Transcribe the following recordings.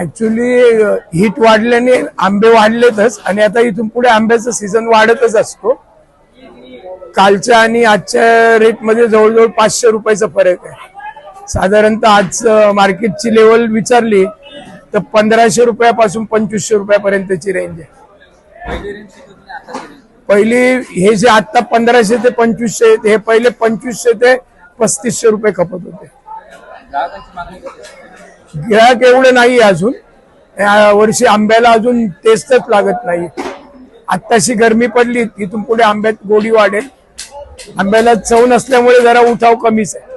Actually heat वाढल्याने आंबे वाढलेतच आणि आता इथून पुढे आंब्याचा सीझन वाढतच असतो. कालच्या आणि आजच्या रेटमध्ये जवळजवळ पाचशे रुपयाचा फरक आहे. साधारणतः आज मार्केटची लेवल विचारली तर पंधराशे रुपयापासून पंचवीसशे रुपयापर्यंतची रेंज आहे. पहिली पहिली हे जे आता पंधराशे ते पंचवीसशे आहेत, हे पहिले पंचवीसशे ते पस्तीसशे रुपये खपत होते. गिराक एवढं नाही अजून. वर्षी आंब्याला अजून टेस्टच लागत नाही. आत्ताशी गरमी पडली तिथून पुढे आंब्यात गोडी वाढेल. आंब्याला चव नसल्यामुळे जरा उठाव कमीच आहे.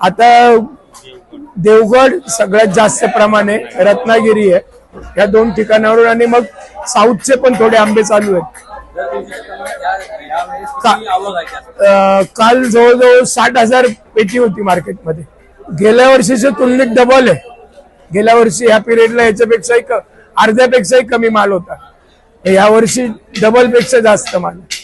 आता देवगड सगळ्यात जास्त प्रमाणे रत्नागिरी आहे. या दोन ठिकाणावरून आणि मग साऊथचे पण थोडे आंबे चालू आहेत. काल जवळजवळ साठ हजार पेटी होती मार्केटमध्ये. गेल्या वर्षीच्या तुलनेत डबल आहे गेल्या वर्षी ह्या पिरियडला याच्यापेक्षाही अर्ध्यापेक्षाही कमी माल होता या वर्षी डबलपेक्षा जास्त माल आहे.